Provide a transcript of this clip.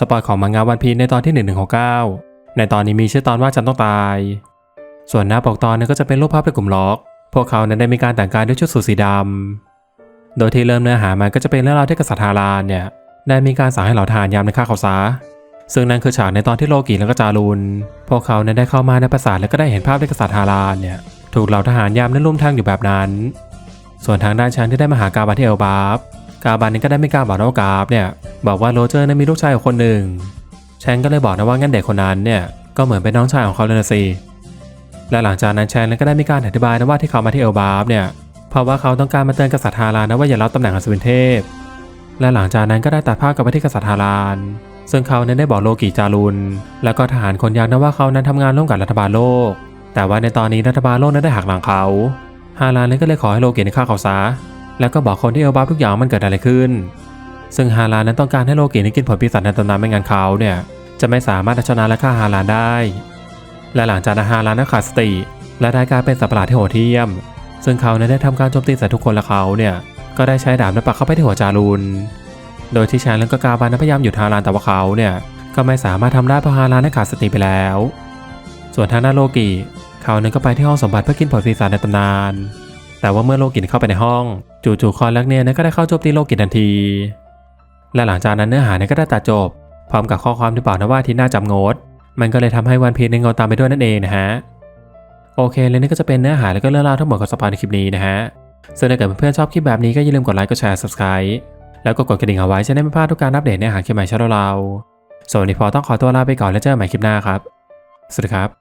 สปอยของมังงะวันพีในตอนที่ 1169 ในตอนนี้มีชื่อตอนว่าฉันต้องตาย ส่วนหน้าปกตอนนั้นก็จะเป็นรูปภาพในกลุ่มล็อก พวกเขานั้นได้มีการแต่งกายด้วยชุดสูทสีดำ โดยที่เริ่มเนื้อหามันก็จะเป็นเรื่องราวที่กษัตริย์ฮารานเนี่ยได้มีการสั่งให้เหล่าทหารยามในฆ่าเขาซะซึ่งนั่นคือฉากในตอนที่โลกิและก็จารุน พวกเขานั้นได้เข้ามาในปราสาทและก็ได้เห็นภาพที่กษัตริย์ฮารานเนี่ยถูกเหล่าทหารยามนั้นลุ่มแทงอยู่แบบนั้น ส่วนทางด้านช้างที่ได้มาหากาบาที่เอลบาฟ กาบานนี้ก็ได้มีการบอกนะว่ากาบเนี่ยบอกว่าโรเจอร์นั้นมีลูกชายอยู่คนหนึ่งแชนก็เลยบอกนะว่างั้นเด็กคนนั้นเนี่ยก็เหมือนเป็นน้องชายของเขาเลยนะสิและหลังจากนั้นแชนก็ได้มีการอธิบายนะว่าที่เขามาที่เอลบาฟเนี่ยเพราะว่าเขาต้องการมาเตือนกษัตริย์ฮารานนะว่าอย่ารับตำแหน่งอัศวินเทพ และหลังจากนั้นก็ได้ตัดภาพกลับไปที่กษัตริย์ฮาราน ซึ่งเขานั้นได้บอกโลกิจารุน แล้วก็ทหารคนยักษ์นะว่าเขานั้นทำงานร่วมกับรัฐบาลโลก แต่ว่าในตอนนี้รัฐบาลโลกนั้นได้หักหลังเขาฮารานนั้นก็เลยขอให้โลกิฆ่าเขาซะ แล้วก็บอกคนที่เอลบาฟทุกอย่างมันเกิดอะไรขึ้น ซึ่งฮารานั้นต้องการให้โลกิได้กินผลปีศาจในตำนานไม่งั้นเขาเนี่ยจะไม่สามารถชนะและฆ่าฮารานได้ และหลังจากนั้นฮารานั้นขาดสติ และได้กลายเป็นสัตว์ประหลาดที่โหดเหี้ยม ซึ่งเขานี่ยได้ทำการโจมตีใส่ทุกคนและเขาเนี่ยก็ได้ใช้ดาบนั้นปักเข้าไปที่หัวจารุน โดยที่ชายและก็กาบานพยายามหยุดฮารานแต่ว่าเขาเนี่ยก็ไม่สามารถทำได้เพราะฮารานนั้นขาดสติไปแล้ว ส่วนทางด้านโลกิเขานั้นก็ไปที่ห้องสมบัติเพื่อกินผลปีศาจในตำนาน แต่ว่าเมื่อโลกิเข้าไปในห้อง จู่ๆคอนลักเนียนก็ได้เข้าโจมตีโลกิทันที และหลังจากนั้นเนื้อหาเนี่ยก็ได้ตัดจบ พร้อมกับข้อความที่บอกนะว่าที่หน้าจำงด มันก็เลยทำให้วันพีชในงดตามไปด้วยนั่นเองนะฮะ โอเคและนี่ก็จะเป็นเนื้อหาและก็เรื่องราวทั้งหมดของสปายในคลิปนี้นะฮะซึ่งถ้าเกิดเพื่อนๆชอบคลิปแบบนี้ก็อย่าลืมกดไลค์กดแชร์ subscribe แล้วก็กดกระดิ่งเอาไว้จะได้ไม่พลาดทุกการอัปเดตเนื้อหาคลิปใหม่ช่องเราส่วนวันนี้พอต้องขอตัวลาไปก่อนแล้วเจอกันใหม่คลิปหน้าครับ สวัสดีครับ